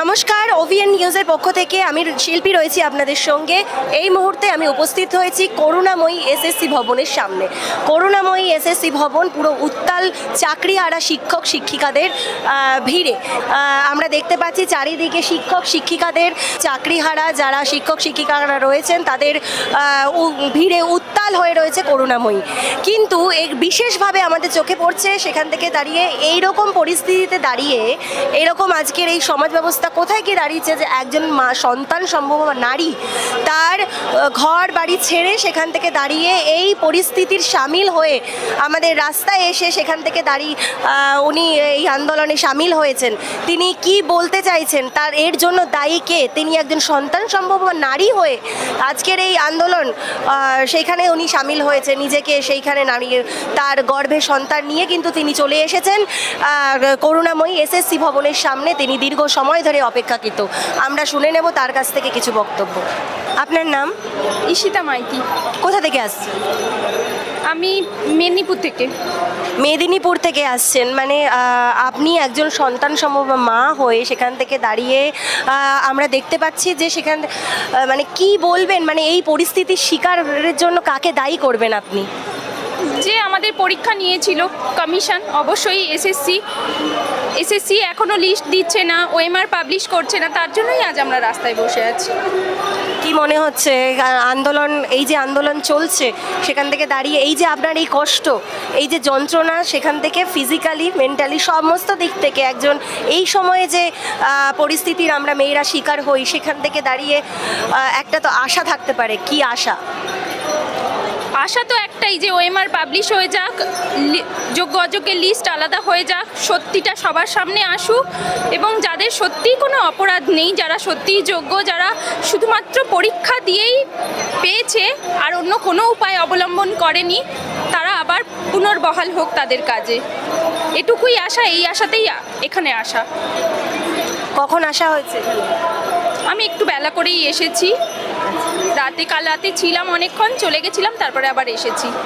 নমস্কার ওভিএন নিউজের পক্ষ থেকে আমি শিল্পী রয়েছি আপনাদের সঙ্গে। এই মুহূর্তে আমি উপস্থিত হয়েছি করুণাময়ী এসএসসি ভবনের সামনে। করুণাময়ী এসএসসি ভবন পুরো উত্তাল চাকরি চাকরিহারা শিক্ষক শিক্ষিকাদের ভিড়ে। আমরা দেখতে পাচ্ছি চারিদিকে শিক্ষক শিক্ষিকাদের চাকরিহারা যারা শিক্ষক শিক্ষিকারা রয়েছেন, তাদের ভিড়ে উত্তাল হয়ে রয়েছে করুণাময়ী। কিন্তু এই বিশেষভাবে আমাদের চোখে পড়ছে সেখান থেকে দাঁড়িয়ে এই রকম পরিস্থিতিতে দাঁড়িয়ে এরকম আজকের এই সমাজ ব্যবস্থা কোথায় গিয়ে দাঁড়িয়েছে যে একজন মা, সন্তান সম্ভব নারী, তার ঘর বাড়ি ছেড়ে সেখান থেকে দাঁড়িয়ে এই পরিস্থিতির সামিল হয়ে আমাদের রাস্তায় এসে সেখান থেকে দাঁড়িয়ে উনি এই আন্দোলনে সামিল হয়েছেন। তিনি কি বলতে চাইছেন? তার, এর জন্য দায়ী কে? তিনি একজন সন্তান সম্ভব নারী হয়ে আজকের এই আন্দোলন সেইখানে উনি সামিল হয়েছে নিজেকে সেইখানে নাড়িয়ে তার গর্ভে সন্তান নিয়ে কিন্তু তিনি চলে এসেছেন। করুণাময়ী এসএসসি ভবনের সামনে তিনি দীর্ঘ সময় ধরে অপেক্ষাকৃত। আমরা শুনে নেব তার কাছ থেকে কিছু বক্তব্য। আপনার নাম? ঈশিতা মাইতি। কোথা থেকে আসছেন? আমি মেদিনীপুর থেকে। মেদিনীপুর থেকে আসছেন। মানে আপনি একজন সন্তান সম মা হয়ে সেখান থেকে দাঁড়িয়ে আমরা দেখতে পাচ্ছি যে সেখান মানে কি বলবেন? মানে এই পরিস্থিতির শিকারের জন্য কাকে দায়ী করবেন আপনি? যে আমাদের পরীক্ষা নিয়েছিল কমিশন, অবশ্যই এসএসসি। এসএসসি এখনও লিস্ট দিচ্ছে না, ওএমআর পাবলিশ করছে না, তার জন্যই আজ আমরা রাস্তায় বসে আছি। কি মনে হচ্ছে? আন্দোলন, এই যে আন্দোলন চলছে, সেখান থেকে দাঁড়িয়ে এই যে আপনার এই কষ্ট, এই যে যন্ত্রণা, সেখান থেকে ফিজিক্যালি মেন্টালি সমস্ত দিক থেকে একজন এই সময়ে যে পরিস্থিতির আমরা মেয়েরা শিকার হই, সেখান থেকে দাঁড়িয়ে একটা তো আশা থাকতে পারে। কি আশা? আশা তো একটাই যে ওএমআর পাবলিশ হয়ে যাক যোগ্য অযোগ্যের লিস্ট আলাদা হয়ে যাক সত্যিটা সবার সামনে আসুক এবং যাদের সত্যিই কোনো অপরাধ নেই যারা সত্যিই যোগ্য যারা শুধুমাত্র পরীক্ষা দিয়েই পেয়েছে আর অন্য কোনো উপায় অবলম্বন করেনি তারা আবার পুনর্বহাল হোক তাদের কাজে। এটুকুই আশা এই আশাতেই এখানে আসা। কখন আসা হয়েছে? আমি একটু বেলা করেই এসেছি। রাতে কাল রাতে ছিলাম অনেকক্ষণ চলে গেছিলাম তারপরে আবার এসেছি।